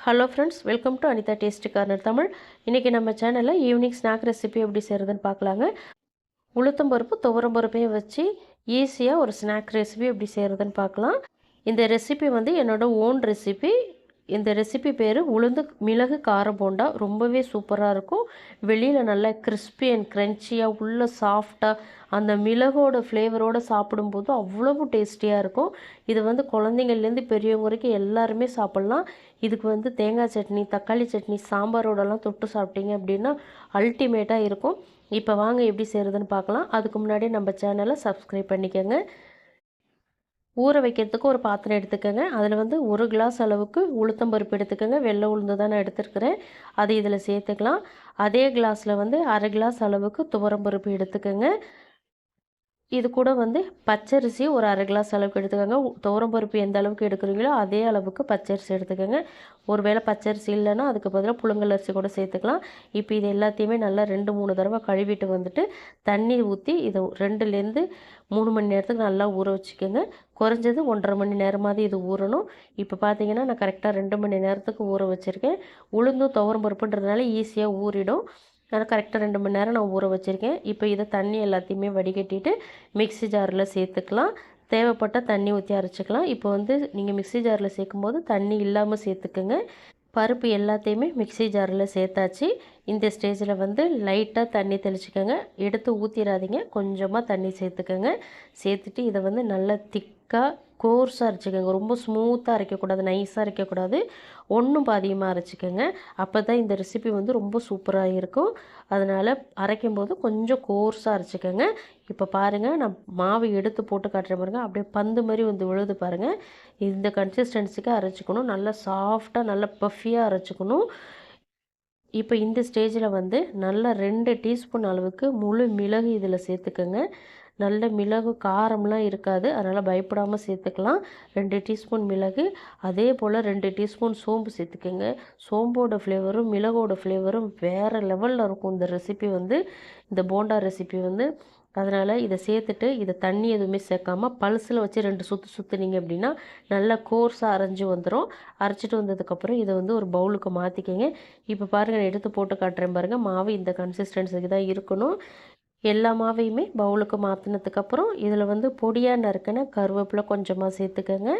Hello friends welcome to Anitha tasty corner Tamil இன்றைக்கி நம்ம சேனலில் ஈவினிங் ஸ்நாக் ரெசிபி எப்படி செய்கிறதுன்னு பார்க்கலாங்க. உளுத்தம்பருப்பு துவரம்பருப்பையும் வச்சு ஈஸியாக ஒரு ஸ்நாக் ரெசிபி எப்படி செய்கிறதுன்னு பார்க்கலாம். இந்த ரெசிபி வந்து என்னோடய ஓன் ரெசிபி இந்த ரெசிபி பேர் உளுந்து மிளகு கார போண்டா. ரொம்பவே சூப்பராக இருக்கும். வெளியில் நல்லா கிறிஸ்பி அண்ட் க்ரன்ச்சியாக உள்ளே சாஃப்டாக அந்த மிளகோட ஃப்ளேவரோடு சாப்பிடும்போது அவ்வளவு டேஸ்டியாக இருக்கும். இது வந்து குழந்தைங்கள்லேருந்து பெரியவங்க வரைக்கும் எல்லாருமே சாப்பிட்லாம். இதுக்கு வந்து தேங்காய் சட்னி தக்காளி சட்னி சாம்பாரோடலாம் தொட்டு சாப்பிட்டீங்க அப்படின்னா அல்டிமேட்டாக இருக்கும். இப்போ வாங்க எப்படி செய்கிறதுன்னு பார்க்கலாம். அதுக்கு முன்னாடி நம்ம சேனலை சப்ஸ்கிரைப் பண்ணிக்கோங்க. ஊற வைக்கிறதுக்கு ஒரு பாத்திரம் எடுத்துக்கோங்க. அதில் வந்து ஒரு கிளாஸ் அளவுக்கு உளுத்தம்பருப்பு எடுத்துக்கோங்க. வெள்ளை உளுந்து தான் நான் எடுத்துருக்கிறேன். அதை இதில் சேர்த்துக்கலாம். அதே கிளாஸில் வந்து அரை கிளாஸ் அளவுக்கு துவரம்பருப்பு எடுத்துக்கோங்க. இது கூட வந்து பச்சரிசி ஒரு அரை கிளாஸ் அளவுக்கு எடுத்துக்கோங்க. துவரம்பருப்பு எந்த அளவுக்கு எடுக்கிறீங்களோ அதே அளவுக்கு பச்சரிசி எடுத்துக்கோங்க. ஒரு வேளை பச்சரிசி இல்லைன்னா அதுக்கு பதிலாக புழுங்கல் அரிசி கூட சேர்த்துக்கலாம். இப்போ இது எல்லாத்தையுமே நல்லா ரெண்டு மூணு தடவை கழுவிட்டு வந்துட்டு தண்ணி ஊற்றி இதை ரெண்டுலேருந்து மூணு மணி நேரத்துக்கு நல்லா ஊற வச்சுக்கோங்க. குறைஞ்சது ஒன்றரை மணி நேரமாவது இது ஊறணும். இப்போ பார்த்தீங்கன்னா நான் கரெக்டாக ரெண்டு மணி நேரத்துக்கு ஊற வச்சுருக்கேன். உளுந்தும் துவரம் பருப்புன்றதுனால ஈஸியாக ஊறிடும். அதனால் கரெக்டாக ரெண்டு மணி நேரம் நான் ஊற வச்சுருக்கேன். இப்போ இதை தண்ணி எல்லாத்தையுமே வடிகட்டிட்டு மிக்ஸி ஜாரில் சேர்த்துக்கலாம். தேவைப்பட்ட தண்ணி ஊற்றி அரைச்சிக்கலாம். இப்போ வந்து நீங்கள் மிக்ஸி ஜாரில் சேர்க்கும் போது தண்ணி இல்லாமல் சேர்த்துக்குங்க. பருப்பு எல்லாத்தையுமே மிக்ஸி ஜாரில் சேர்த்தாச்சு. இந்த ஸ்டேஜில் வந்து லைட்டாக தண்ணி தெளிச்சுக்கோங்க. எடுத்து ஊற்றிடாதீங்க கொஞ்சமாக தண்ணி சேர்த்துக்கோங்க. சேர்த்துட்டு இதை வந்து நல்லா திக்காக கோர்ஸாக அரைச்சிக்கோங்க. ரொம்ப ஸ்மூத்தாக அரைக்கக்கூடாது நைஸாக அரைக்கக்கூடாது. ஒன்றும் பாதியமாக அரைச்சிக்கோங்க. அப்போ தான் இந்த ரெசிபி வந்து ரொம்ப சூப்பராக இருக்கும். அதனால் அரைக்கும் போது கொஞ்சம் கோர்ஸாக அரைச்சிக்கோங்க. இப்போ பாருங்கள் நான் மாவு எடுத்து போட்டு காட்டுற பாருங்கள் அப்படியே பந்து மாதிரி வந்து விழுது பாருங்கள் இந்த கன்சிஸ்டன்சிக்கு அரைச்சிக்கணும். நல்லா சாஃப்டாக நல்லா பஃபியாக அரைச்சிக்கணும். இப்போ இந்த ஸ்டேஜில் வந்து நல்லா ரெண்டு டீஸ்பூன் அளவுக்கு முழு மிளகு இதில் சேர்த்துக்கோங்க. நல்ல மிளகு காரம்லாம் இருக்காது. அதனால் பயப்படாமல் சேர்த்துக்கலாம். ரெண்டு டீஸ்பூன் மிளகு அதே போல் ரெண்டு டீஸ்பூன் சோம்பு சேர்த்துக்கோங்க. சோம்போட ஃப்ளேவரும் மிளகோட ஃப்ளேவரும் வேறு லெவலில் இருக்கும் இந்த ரெசிபி வந்து. இந்த போண்டா ரெசிபி வந்து. அதனால் இதை சேர்த்துட்டு இதை தண்ணி எதுவுமே சேர்க்காம பல்ஸில் வச்சு ரெண்டு சுற்று சுற்றுனீங்க அப்படின்னா நல்லா கோர்ஸாக அரைஞ்சி வந்துடும் அரைச்சிட்டு வந்ததுக்கப்புறம் இதை வந்து ஒரு பவுலுக்கு மாற்றிக்கங்க இப்போ பாருங்கள் நான் எடுத்து போட்டு காட்டுறேன் பாருங்கள் மாவு இந்த கன்சிஸ்டன்சிக்கு தான் இருக்கணும். எல்லா மாவையுமே பவுலுக்கு மாற்றினதுக்கப்புறம் இதில் வந்து பொடியாக நறுக்கின கருவேப்பிலை கொஞ்சமாக சேர்த்துக்கோங்க.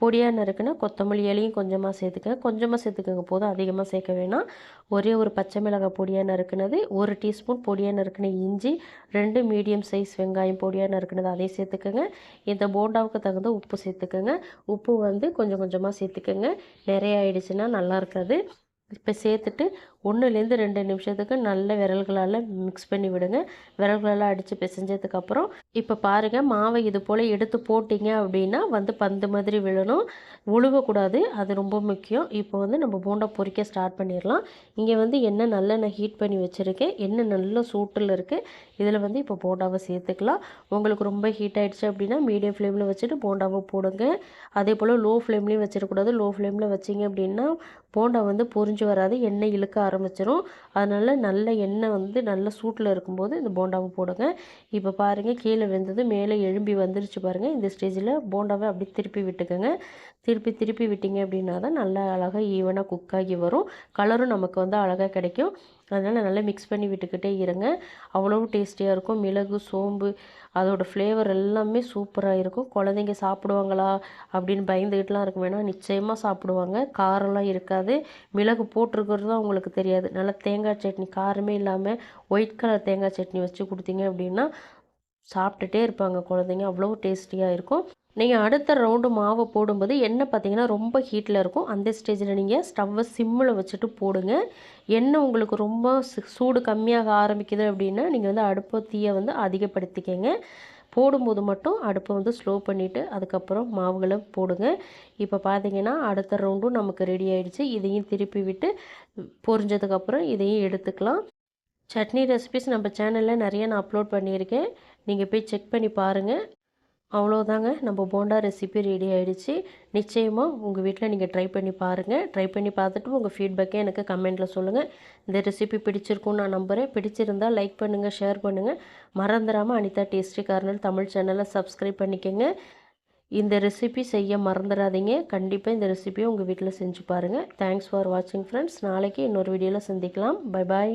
பொடியாக நறுக்கின கொத்தமல்லி இலையும் கொஞ்சமாக சேர்த்துக்கோங்க. கொஞ்சமாக சேர்த்துக்கோங்க. போதும் அதிகமாக சேர்க்க வேணாம். ஒரே ஒரு பச்சை மிளகாய் பொடியாக நறுக்கினது ஒரு டீஸ்பூன் பொடியாக நறுக்கின இஞ்சி ரெண்டு மீடியம் சைஸ் வெங்காயம் பொடியாக நறுக்கினது அதையும் சேர்த்துக்கோங்க. இந்த போண்டாவுக்கு தகுந்த உப்பு சேர்த்துக்கோங்க. உப்பு வந்து கொஞ்சம் கொஞ்சமாக சேர்த்துக்கோங்க. நிறைய ஆயிடுச்சுன்னா நல்லா இருக்காது. இப்போ சேர்த்துட்டு ஒன்றுலேருந்து ரெண்டு நிமிஷத்துக்கு நல்ல விரல்களால் மிக்ஸ் பண்ணி விடுங்க. விரல்களால் அடித்து பிசைஞ்சதுக்கப்புறம் இப்போ பாருங்கள் மாவை இது போல் எடுத்து போட்டிங்க அப்படின்னா வந்து பந்து மாதிரி விழணும். உழுவக்கூடாது அது ரொம்ப முக்கியம். இப்போ வந்து நம்ம போண்டா பொறிக்க ஸ்டார்ட் பண்ணிடலாம். இங்கே வந்து எண்ணெய் நான் ஹீட் பண்ணி வச்சுருக்கேன். எண்ணெய் நல்ல சூட்டில் இருக்குது இதில் வந்து இப்போ போண்டாவை சேர்த்துக்கலாம். உங்களுக்கு ரொம்ப ஹீட் ஆகிடுச்சு அப்படின்னா மீடியம் ஃப்ளேமில் வச்சுட்டு போண்டாவை போடுங்க. அதே போல் லோ ஃப்ளேம்லேயும் வச்சிடக்கூடாது. லோ ஃப்ளேமில் வச்சிங்க அப்படின்னா போண்டா வந்து பொரிஞ்சு வராது எண்ணெய் இழுக்க ஆரம்பிச்சிடும் அதனால் நல்ல எண்ணெய் வந்து நல்ல சூட்டில் இருக்கும்போது இந்த போண்டாவை போடுங்க. இப்போ பாருங்கள் கீழே வெந்தது மேலே எழும்பி வந்துருச்சு பாருங்கள் இந்த ஸ்டேஜில் போண்டாவை அப்படி திருப்பி விட்டுக்கோங்க. திருப்பி திருப்பி விட்டிங்க அப்படின்னா தான் நல்லா அழகாக ஈவனாக குக் ஆகி வரும். கலரும் நமக்கு வந்து அழகாக கிடைக்கும். அதனால் நல்லா மிக்ஸ் பண்ணி விட்டுக்கிட்டே இருங்க. அவ்வளோ டேஸ்டியாக இருக்கும். மிளகு சோம்பு அதோடய ஃப்ளேவர் எல்லாமே சூப்பராக இருக்கும். குழந்தைங்க சாப்பிடுவாங்களா அப்படின்னு பயந்துக்கிட்டுலாம் இருக்கும் வேணாம். நிச்சயமாக சாப்பிடுவாங்க. காரம்லாம் இருக்காது. மிளகு போட்டிருக்கிறது தான் அவங்களுக்கு தெரியாது. நல்லா தேங்காய் சட்னி காரமே இல்லாமல் ஒயிட் கலர் தேங்காய் சட்னி வச்சு கொடுத்தீங்க அப்படின்னா சாப்பிட்டுட்டே இருப்பாங்க குழந்தைங்க. அவ்வளோ டேஸ்டியாக இருக்கும். நீங்கள் அடுத்த ரவுண்டு மாவு போடும்போது எண்ணெய் பார்த்தீங்கன்னா ரொம்ப ஹீட்டில் இருக்கும். அந்த ஸ்டேஜில் நீங்கள் ஸ்டவ்வை சிம்மில் வச்சுட்டு போடுங்க. எண்ணெய் உங்களுக்கு ரொம்ப சூடு கம்மியாக ஆரம்பிக்குது அப்படின்னா நீங்கள் வந்து அடுப்பு தீயை வந்து அதிகப்படுத்திக்கங்க. போடும்போது மட்டும் அடுப்பை வந்து ஸ்லோ பண்ணிவிட்டு அதுக்கப்புறம் மாவுகளை போடுங்க. இப்போ பார்த்தீங்கன்னா அடுத்த ரவுண்டும் நமக்கு ரெடி ஆகிடுச்சு இதையும் திருப்பி விட்டு பொரிஞ்சதுக்கப்புறம் இதையும் எடுத்துக்கலாம். சட்னி ரெசிபிஸ் நம்ம சேனலில் நிறைய நான் அப்லோட் பண்ணியிருக்கேன். நீங்கள் போய் செக் பண்ணி பாருங்கள் அவ்வளோதாங்க நம்ம போண்டா ரெசிபி ரெடி ஆகிடுச்சு நிச்சயமாக உங்கள் வீட்டில் நீங்கள் ட்ரை பண்ணி பாருங்கள் ட்ரை பண்ணி பார்த்துட்டு உங்கள் ஃபீட்பேக்கே எனக்கு கமெண்ட்டில் சொல்லுங்கள் இந்த ரெசிபி பிடிச்சிருக்கும்னு நான் நம்புகிறேன் பிடிச்சிருந்தால் லைக் பண்ணுங்கள் ஷேர் பண்ணுங்கள் மறந்துடாமல் அனிதா டேஸ்டி கார்னர் தமிழ் சேனலை சப்ஸ்கிரைப் பண்ணிக்கோங்க. இந்த ரெசிபி செய்ய மறந்துடாதீங்க. கண்டிப்பாக இந்த ரெசிபியை உங்கள் வீட்டில் செஞ்சு பாருங்கள் தேங்க்ஸ் ஃபார் வாட்சிங் ஃப்ரெண்ட்ஸ் நாளைக்கு இன்னொரு வீடியோவில் சந்திக்கலாம். Bye bye